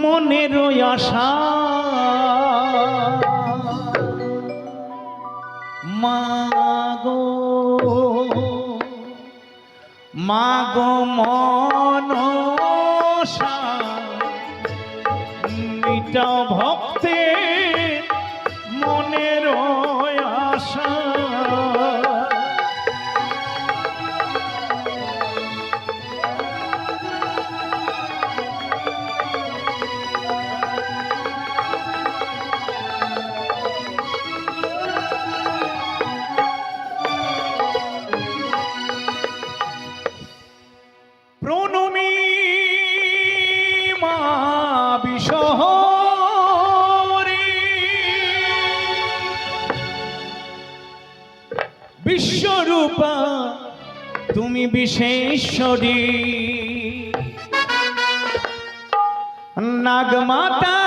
মনের আশা। মাগো মাগো মন মিটা ভক্ত বিশেশ্বরী। নাগমাতা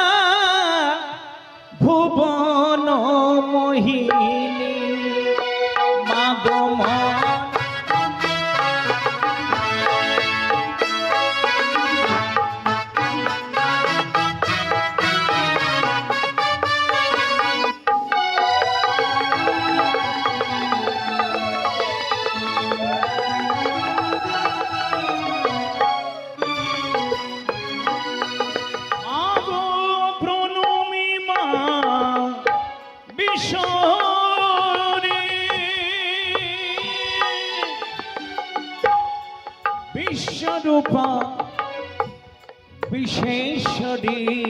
নদী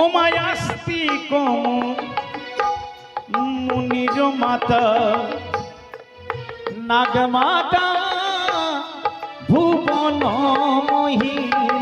অমায়াস্তি কম। নিজ মাতা নাগমাতা ভুবন মহিলা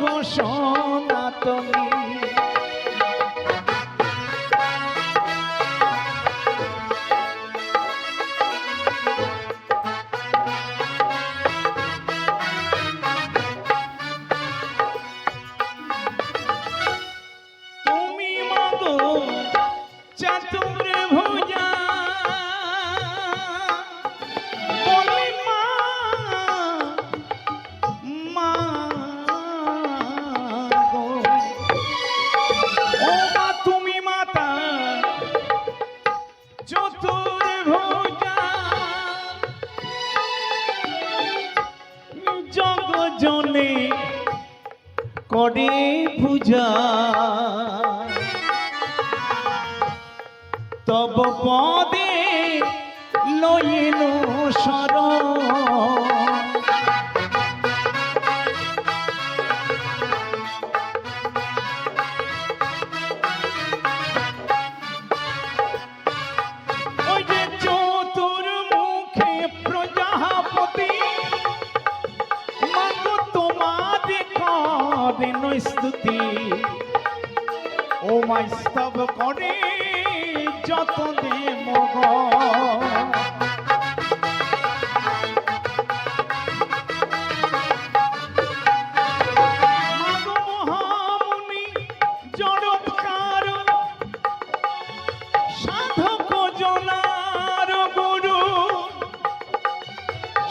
ঘোষণা তুমি পড়ে পূজা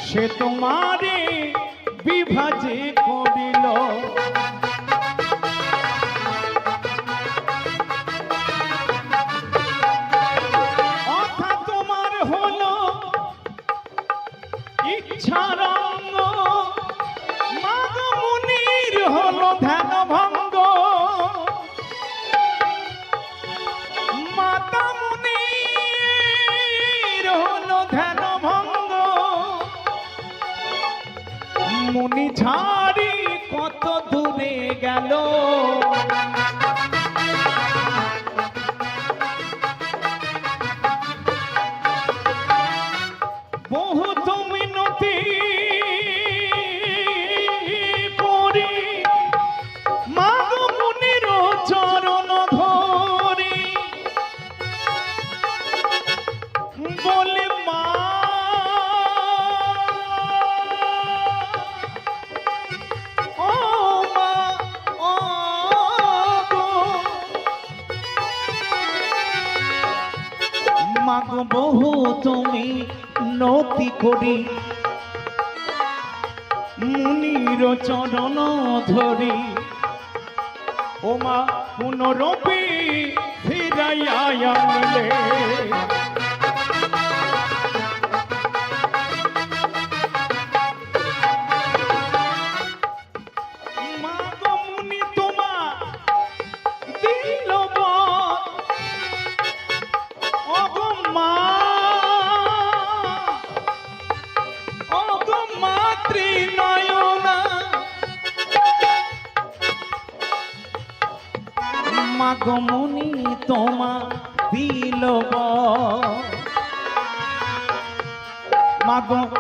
সে তোমারে মুনি ছাড়ি কত দূরে গেল? মুনির চরণ ধরি। ওমা পুনরপি ফিরাইয়া আনিলে।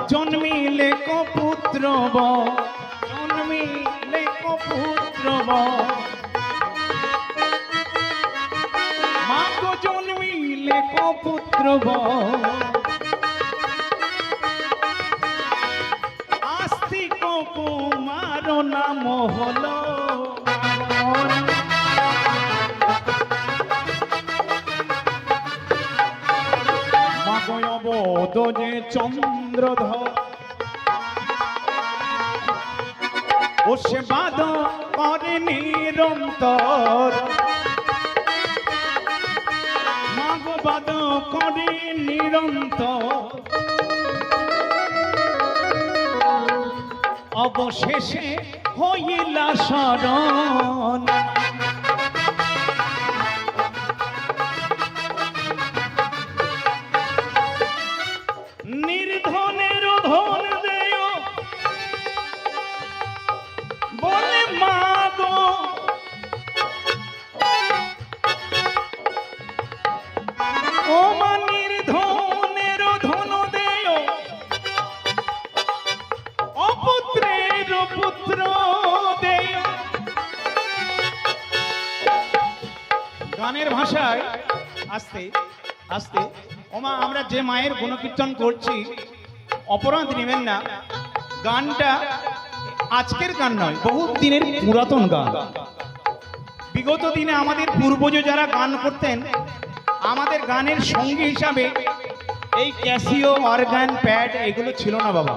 জন্মিলে কপুত্র জন্মিলে কপুত্র পুত্র ব মাগো জন্মিলে কপুত্র আস্তিক কুমার নাম হলো যে চন্দ্রধর ও সে বাদ করে নিরন্তর। মাগবাদ করে নিরন্তর। অবশেষে হইলা শরণ। আস্তে। ওমা, আমরা যে মায়ের গুণকীর্তন করছি, অপরাধ নেবেন না। গানটা আজকের গান নয় বহু দিনের পুরাতন গান। বিগত দিনে আমাদের পূর্বজ যারা গান করতেন, আমাদের গানের সঙ্গী হিসাবে এই ক্যাসিও, অর্গান, প্যাড এগুলো ছিল না বাবা।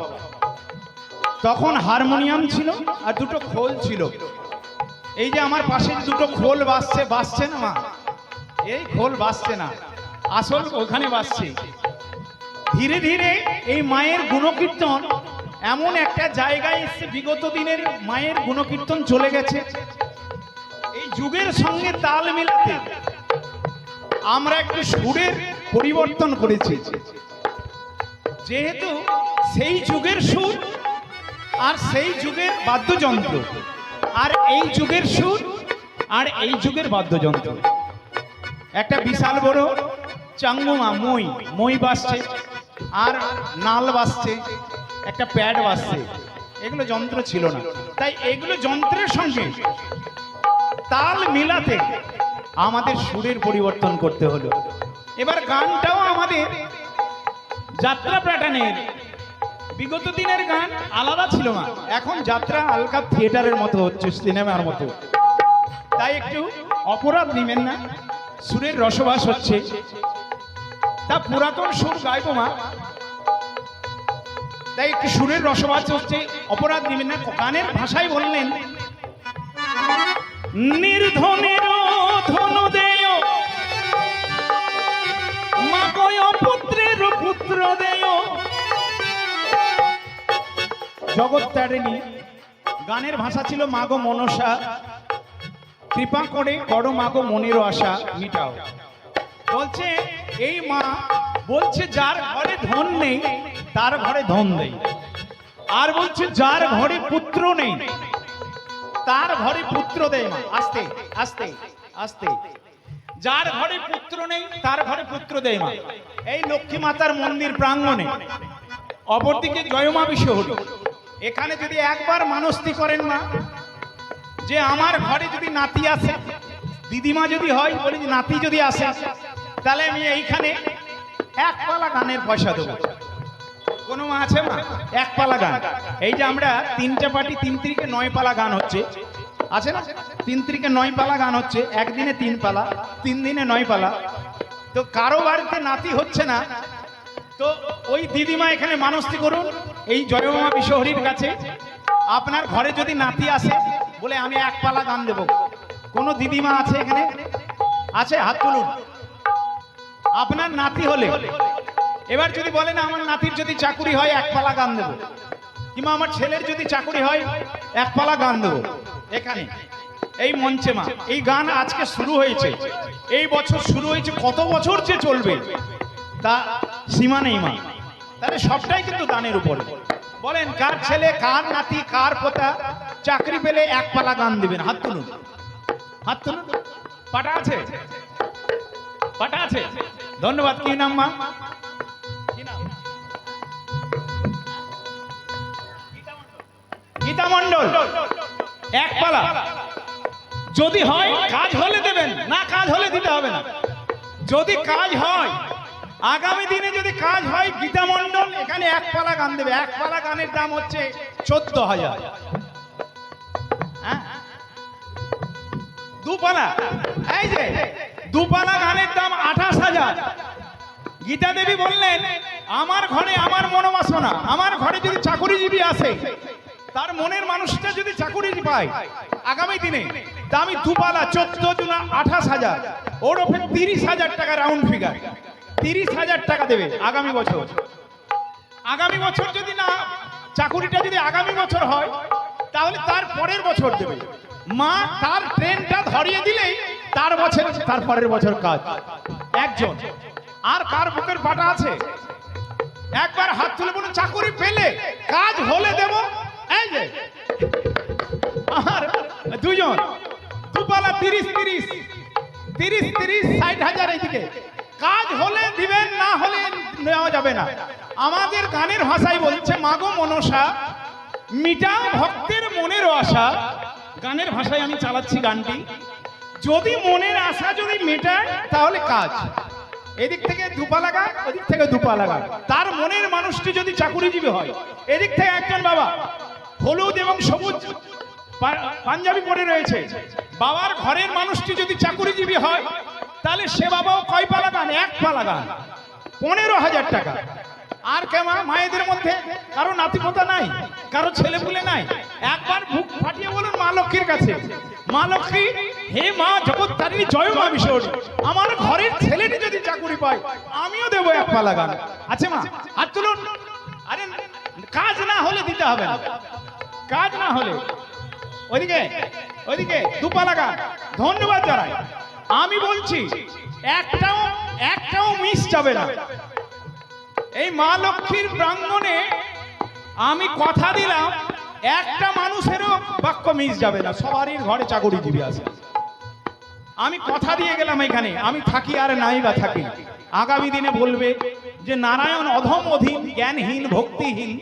তখন হারমোনিয়াম ছিল আর দুটো খোল ছিল। এই যে আমার পাশে দুটো খোল বাজছে বাজছে না মা? এই খোল বাজছে না। আসল ওখানে বাজছে ধীরে ধীরে এই মায়ের গুণকীর্তন এমন একটা জায়গায় এসছে বিগত দিনের মায়ের গুণকীর্তন চলে গেছে। এই যুগের সঙ্গে তাল মিলাতে আমরা একটু সুরের পরিবর্তন করেছি। যেহেতু সেই যুগের সুর আর সেই যুগের বাদ্যযন্ত্র, আর এই যুগের সুর আর এই যুগের বাদ্যযন্ত্র। একটা বিশাল বড় চাঙ্গুমা মই। মই বাজছে, আর নাল বাজছে, একটা প্যাড বাজছে। এগুলো যন্ত্র ছিল না। তাই এগুলো যন্ত্রের সঙ্গে তাল মিলাতে আমাদের সুরের পরিবর্তন করতে হলো। এবার গানটাও আমাদের যাত্রা প্যাটার্নের, বিগত দিনের গান আলাদা ছিল না। এখন যাত্রা হালকা থিয়েটারের মতো হচ্ছে, সিনেমার মতো। তাই একটু অপরাধ নেবেন না। সুরের রসবাস হচ্ছে তা পুরাতন সুর গাইব মা। তাই একটু সুরের রসবাস হচ্ছে, অপরাধ নেবেন না, গানের ভাষায় বললেন, নির্ধনের ধন পুত্রের পুত্র জগৎ তারিণী, গানের ভাষা ছিল, মাগো মনসা, কৃপা করে করো মাগো মনের আশা, মিটাও। বলছে এই মা বলছে, যার ঘরে ধন নেই, তার ঘরে ধন নেই। আর বলছে, যার ঘরে পুত্র নেই, তার ঘরে পুত্র দেয় মা। আস্তে আস্তে আস্তে। যার ঘরে পুত্র নেই, তার ঘরে পুত্র দেয় মা। এই লক্ষ্মী মাতার মন্দির প্রাঙ্গণে। অপরদিকে জয়মা বিশ্বহরি এখানে যদি একবার মানস্তি করেন মা, যে আমার ঘরে যদি নাতি আসে, দিদিমা যদি হয়, বলি নাতি যদি আসে আসে তাহলে আমি এইখানে এক পালা গানের পয়সা দেবো। কোনো মা আছে মা? এক পালা গান। এই যে আমরা তিনটে পার্টি, তিন তিরিকে নয় পালা গান হচ্ছে। আছে না? তিন তিরিকে নয় পালা গান হচ্ছে। একদিনে তিন পালা, তিন দিনে নয় পালা। তো কারও বাড়িতে নাতি হচ্ছে না। তো ওই দিদিমা এখানে মানস্তি করুন। এই জয়মা বিশ্বহরির কাছে। আপনার ঘরে যদি নাতি আসে, বলে আমি এক পালা গান দেব। কোনো দিদিমা আছে এখানে? আছে? হাত তুলুন। আপনার নাতি হলে। এবার যদি বলেন আমার নাতির যদি চাকুরি হয়, এক পালা গান দেবো। কিংবা আমার ছেলের যদি চাকুরি হয়, এক পালা গান দেবো। এখানে, এই মঞ্চে মা, এই গান আজকে শুরু হয়েছে। এই বছর শুরু হয়েছে, কত বছর যে চলবে, তা সীমা নেই মা। তাহলে সবটাই কিন্তু দানের উপরে। বলেন, কার ছেলে, কার নাতি, কার পোতা চাকরি পেলে এক পালা গান দিবেন? হাত তুলুন। হাত তুলুন। পাটা আছে? পাটা আছে? ধন্যবাদ, কি নাম মা? গীতা মণ্ডল, এক পালা। যদি হয়, কাজ হলে দেবেন, না কাজ হলে দিতে হবে না। যদি কাজ হয়, আগামী দিনে যদি কাজ হয়, গীতা মণ্ডল এখানে এক পালা গান দেবে। এক পালা গানের দাম হচ্ছে চোদ্দ হাজার। হ্যাঁ? দুপালা এই যে দুপালা গানের দাম আঠাশ হাজার। গীতা দেবী বললেন, আমার ঘরে আমার মনোবাসনা, আমার ঘরে যদি চাকুরিজীবী আসে, তার মনের মানুষটা যদি চাকুরি পায়, আগামী দিনে তা আমি দুপালা চোদ্দ জনা আঠাশ হাজার, ওর ওপরে তিরিশ হাজার টাকা রাউন্ড ফিগার তিরিশ হাজার টাকা দেবে আগামী বছর। আগামী বছর যদি না, চাকুরিটা যদি আগামী বছর হয়, তাহলে তার পরের বছর দেবে। মা তার ট্রেনটা ধরিয়ে দিলেই তার বছর, তার পরের বছর কাজ। একজন। আর কার বুকের পাটা আছে? একবার হাত তুলে বলুন, চাকুরি পেলে কাজ হলে দেব। এই যে। আর দুজন দুপালা তিরিশ তিরিশ। তিরিশ তিরিশ, ষাট হাজার এইদিকে। কাজ হলে দিবেন, না হলে নেওয়া যাবে না। আমাদের গানের ভাষায় বলছে, মাগো মনসা, মিটাও ভক্তের মনের আশা। গানের ভাষায় আমি চালাচ্ছি গানটি। যদি মনের আশা যদি মেটায়, তাহলে কাজ। এদিক থেকে দুপালা গান ওদিক থেকে দুপালা গান তার মনের মানুষটি যদি চাকুরিজীবী হয়, এদিক থেকে একজন বাবা, হলুদ এবং সবুজ পাঞ্জাবি পরে রয়েছে। বাবার ঘরের মানুষটি যদি চাকুরিজীবী হয়, তাহলে সে বাবাও কয় পালা গান এক পালা গান পনেরো হাজার টাকা। আর কেমন মায়েদের মধ্যে কারও নাতিপোতা নাই, কারও ছেলে পুলে নাই। একবার বুক ফাটিয়ে বলুন মা লক্ষ্মীর কাছে। মা লক্ষ্মী, হে মা জগৎ তারিণী জয় মা বিশ্বর আমার ঘরের ছেলেটি যদি চাকুরি পায়, আমিও দেবো এক পালা গান। আছে মা হাত তুলুন আরে, কাজ না হলে দিতে হবে কাজ না হলে। ওইদিকে ওইদিকে দুপালা গান। ধন্যবাদ জানাই। আমি বলছি, একটাও একটাও মিস যাবে না। এই মা লক্ষ্মীর প্রাঙ্গণে আমি কথা দিলাম একটা মানুষেরও বাক্য মিস যাবে না, সবারই ঘরে চাকরি চাকরিজীবী আছে আমি কথা দিয়ে গেলাম এখানে, আমি থাকি আর নাই বা থাকি। আগামী দিনে বলবে যে নারায়ণ অধম অধীন, জ্ঞানহীন, ভক্তিহীন।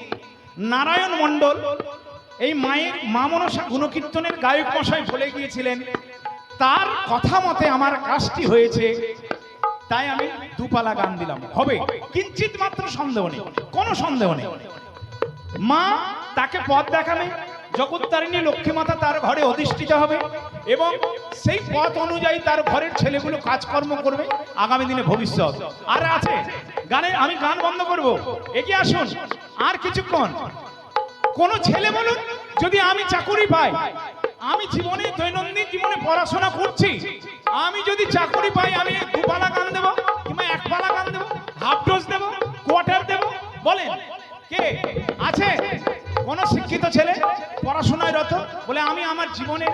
নারায়ণ মণ্ডল, এই মায়ের মা মনসা গুণকীর্তনের গায়ক মশাই বলে গিয়েছিলেন, তার কথা মতে আমার কাজটি হয়েছে, তাই আমি দুপালা গান দিলাম। হবে। কিঞ্চিত মাত্র সন্দেহ নেই, কোনো সন্দেহ নেই। মা তাকে পথ দেখাবে। জগত্তারিণী লক্ষ্মী মাতা তার ঘরে অধিষ্ঠিত হবে এবং সেই পথ অনুযায়ী তার ঘরের ছেলেগুলো কাজকর্ম করবে আগামী দিনে ভবিষ্যৎ। আর আছে গানে আমি গান বন্ধ করব। এগিয়ে আসুন, আর কিছুক্ষণ। কোন ছেলে বলুন, যদি আমি চাকুরি পাই, আমি জীবনে দৈনন্দিন জীবনে পড়াশোনা করছি, আমি যদি চাকুরি পাই, আমি দুপালা গান দেবো কিংবা এক পালা গান দেবো, হাফ ডোজ দেবো, কোয়ার্টার দেবো, বলেন। কে? আছে? কোন শিক্ষিত ছেলে পড়াশোনায় রত বলে, আমি আমার জীবনের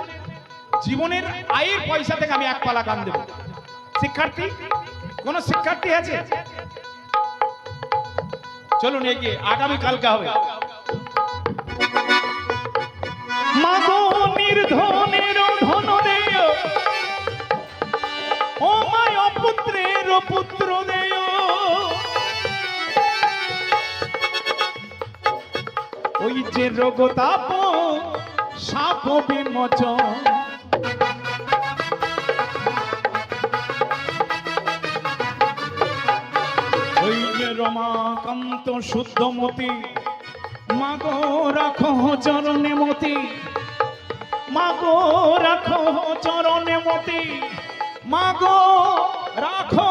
জীবনের আয়ের পয়সা থেকে আমি এক পালা গান দেবো। শিক্ষার্থী, কোন শিক্ষার্থী আছে? চলুন এগিয়ে, আগামী কালকে হবে। মাগো ধন দেয় ও মায় অপুত্রের পুত্র। ওই যে রোগতাপ সাপ বিমোচন। ওই যে রমাকান্ত শুদ্ধমতি, মাগো রাখো চরণে মতি, মাগো রাখো চরণে মতি, মাগো রাখো